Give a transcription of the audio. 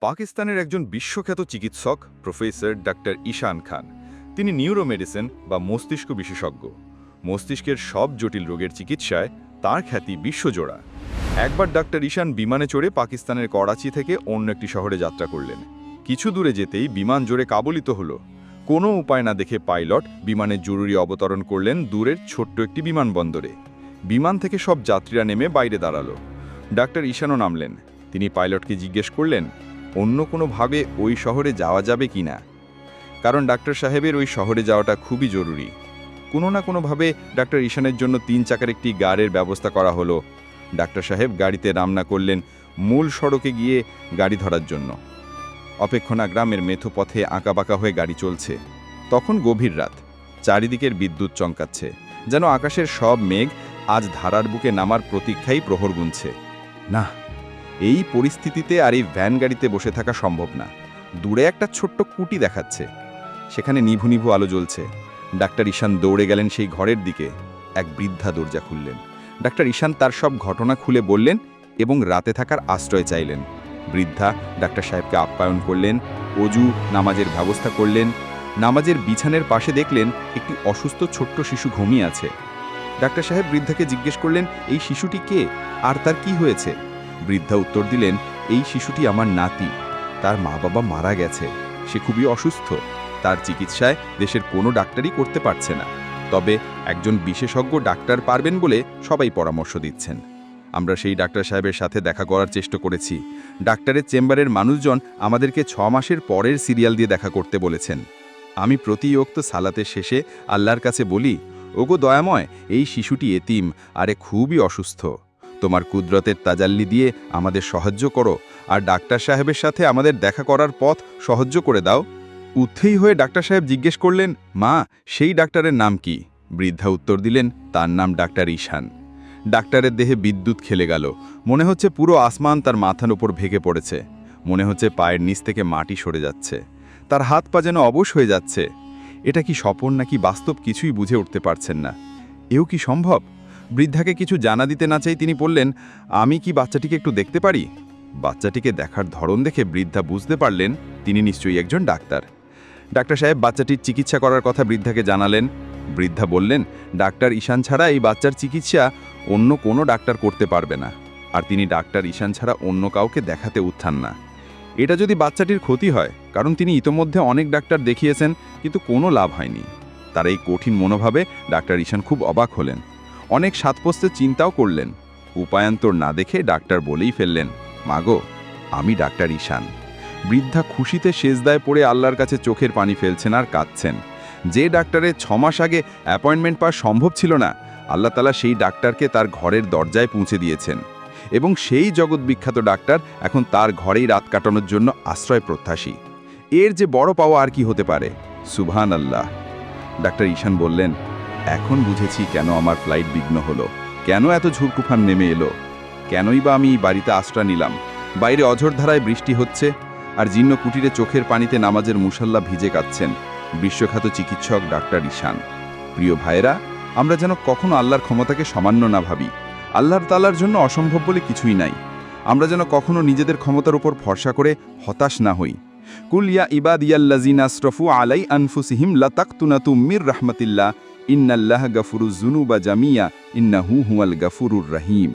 পাকিস্তানের একজন বিশ্বখ্যাত চিকিৎসক, প্রফেসর ডাক্তার ঈশান খান। তিনি নিউরোমেডিসিন বা মস্তিষ্ক বিশেষজ্ঞ। মস্তিষ্কের সব জটিল রোগের চিকিৎসায় তার খ্যাতি বিশ্বজোড়া। একবার ডাক্তার ঈশান বিমানে চড়ে পাকিস্তানের করাচি থেকে অন্য একটি শহরে যাত্রা করলেন। কিছু দূরে যেতেই বিমান জোরে কাবলিত হলো। কোনো উপায় না দেখে পাইলট বিমানের জরুরি অবতরণ করলেন দূরের ছোট্ট একটি বিমানবন্দরে। বিমান থেকে সব যাত্রীরা নেমে বাইরে দাঁড়াল। ডাক্তার ঈশানও নামলেন। তিনি পাইলটকে জিজ্ঞেস করলেন অন্য কোনোভাবে ওই শহরে যাওয়া যাবে কি না? কারণ ডাক্তার সাহেবের ওই শহরে যাওয়াটা খুবই জরুরি। কোনো না কোনোভাবে ডাক্তার ঈশানের জন্য তিন চাকার একটি গাড়ির ব্যবস্থা করা হলো। ডাক্তার সাহেব গাড়িতে রান্না করলেন মূল সড়কে গিয়ে গাড়ি ধরার জন্য। অপেক্ষণা গ্রামের মেথো পথে আঁকাবাঁকা হয়ে গাড়ি চলছে। তখন গভীর রাত। চারিদিকের বিদ্যুৎ চমকাচ্ছে। যেন আকাশের সব মেঘ আজ ধারার বুকে নামার প্রতীক্ষাই প্রহর গুনছে। না এই পরিস্থিতিতে আর এই ভ্যান গাড়িতে বসে থাকা সম্ভব না। দূরে একটা ছোট্ট কুটি দেখাচ্ছে। সেখানে নিভু নিভু আলো জ্বলছে। ডাক্তার ঈশান দৌড়ে গেলেন সেই ঘরের দিকে। এক বৃদ্ধা দরজা খুললেন। ডাক্তার ঈশান তার সব ঘটনা খুলে বললেন এবং রাতে থাকার আশ্রয় চাইলেন। বৃদ্ধা ডাক্তার সাহেবকে আপ্যায়ন করলেন, অজু, নামাজের ব্যবস্থা করলেন, নামাজের বিছানের পাশে দেখলেন একটি অসুস্থ ছোট্ট শিশু ঘুমিয়ে আছে। ডাক্তার সাহেব বৃদ্ধাকে জিজ্ঞেস করলেন, এই শিশুটি কে? আর তার কি হয়েছে? বৃদ্ধা উত্তর দিলেন, এই শিশুটি আমার নাতি। তার মা বাবা মারা গেছে। সে খুবই অসুস্থ। তার চিকিৎসায় দেশের কোনো ডাক্তারই করতে পারছে না। তবে একজন বিশেষজ্ঞ ডাক্তার পারবেন বলে সবাই পরামর্শ দিচ্ছেন। আমরা সেই ডাক্তার সাহেবের সাথে দেখা করার চেষ্টা করেছি। ডাক্তারের চেম্বারের মানুষজন আমাদেরকে ছ মাসের পরের সিরিয়াল দিয়ে দেখা করতে বলেছেন। আমি প্রতি ওক্ত সালাতের শেষে আল্লাহর কাছে বলি, ওগো দয়াময়, এই শিশুটি এতিম, আরে খুবই অসুস্থ। তোমার কুদরতের তাজাল্লি দিয়ে আমাদের সাহায্য করো, আর ডাক্তার সাহেবের সাথে আমাদের দেখা করার পথ সহ্য করে দাও। উঠেই হয়ে ডাক্তার সাহেব জিজ্ঞেস করলেন, মা, সেই ডাক্তারের নাম কি? বৃদ্ধা উত্তর দিলেন, তার নাম ডাক্তার ঈশান। ডাক্তারের দেহে বিদ্যুৎ খেলে গেল। মনে হচ্ছে পুরো আসমান তার মাথার ওপর ভেঙে পড়েছে। মনে হচ্ছে পায়ের নিচ থেকে মাটি সরে যাচ্ছে। তার হাত পা যেন অবশ হয়ে যাচ্ছে। এটা কি স্বপন নাকি বাস্তব কিছুই বুঝে উঠতে পারছেন না। এও কি সম্ভব? বৃদ্ধাকে কিছু জানা দিতে না চাই তিনি বললেন, আমি কি বাচ্চাটিকে একটু দেখতে পারি? বাচ্চাটিকে দেখার ধরন দেখে বৃদ্ধা বুঝতে পারলেন তিনি নিশ্চয়ই একজন ডাক্তার। ডাক্তার সাহেব বাচ্চাটির চিকিৎসা করার কথা বৃদ্ধাকে জানালেন। বৃদ্ধা বললেন, ডাক্তার ঈশান ছাড়া এই বাচ্চার চিকিৎসা অন্য কোনো ডাক্তার করতে পারবে না। আর তিনি ডাক্তার ঈশান ছাড়া অন্য কাউকে দেখাতে উত্থান না। এটা যদি বাচ্চাটির ক্ষতি হয়, কারণ তিনি ইতোমধ্যে অনেক ডাক্তার দেখিয়েছেন, কিন্তু কোনো লাভ হয়নি। তার এই কঠিন মনোভাবে ডাক্তার ঈশান খুব অবাক হলেন। অনেক সাতপস্তে চিন্তাও করলেন। উপায়ান্তর না দেখে ডাক্তার বলেই ফেললেন, মাগো, আমি ডাক্তার ঈশান। বৃদ্ধা খুশিতে সেজদায় পড়ে আল্লাহর কাছে চোখের পানি ফেলছেন আর কাঁদছেন। যে ডাক্তারের ছমাস আগে অ্যাপয়েন্টমেন্ট পাওয়া সম্ভব ছিল না, আল্লাহ তালা সেই ডাক্তারকে তার ঘরের দরজায় পৌঁছে দিয়েছেন এবং সেই জগৎ বিখ্যাত ডাক্তার এখন তার ঘরেই রাত কাটানোর জন্য আশ্রয় প্রত্যাশী। এর যে বড় পাওয়া আর কি হতে পারে? সুবহান আল্লাহ ডাক্তার ঈশান বললেন এখন বুঝেছি কেন আমার ফ্লাইট বিঘ্ন হলো। কেন এত ঝুড়কুফান নেমে এলো? কেনই বা আমি বাড়িতে আশ্রয় নিলাম? বাইরে অঝোরধারায় বৃষ্টি হচ্ছে, আর জীর্ণ কুটিরে চোখের পানিতে নামাজের মুসাল্লা ভিজে কাচ্ছেন বিশ্বখ্যাত চিকিৎসক ডাক্তার ঈশান। প্রিয় ভাইয়েরা, আমরা যেন কখনো আল্লাহর ক্ষমতাকে সামান্য না ভাবি। আল্লাহর তালার জন্য অসম্ভব বলে কিছুই নাই। আমরা যেন কখনো নিজেদের ক্ষমতার উপর ভরসা করে হতাশ না হই। কুল ইবাদ ইয়াল্লাজিনা আসরফু আলাই আনফুসিহিম লাতাকতুনাতু মির রাহমাতিল্লাহ। ইন্নাল্লাহ গাফুরুজ জুনুবা জামিয়া ইন্নাহু হুয়াল গাফুরুর রহিম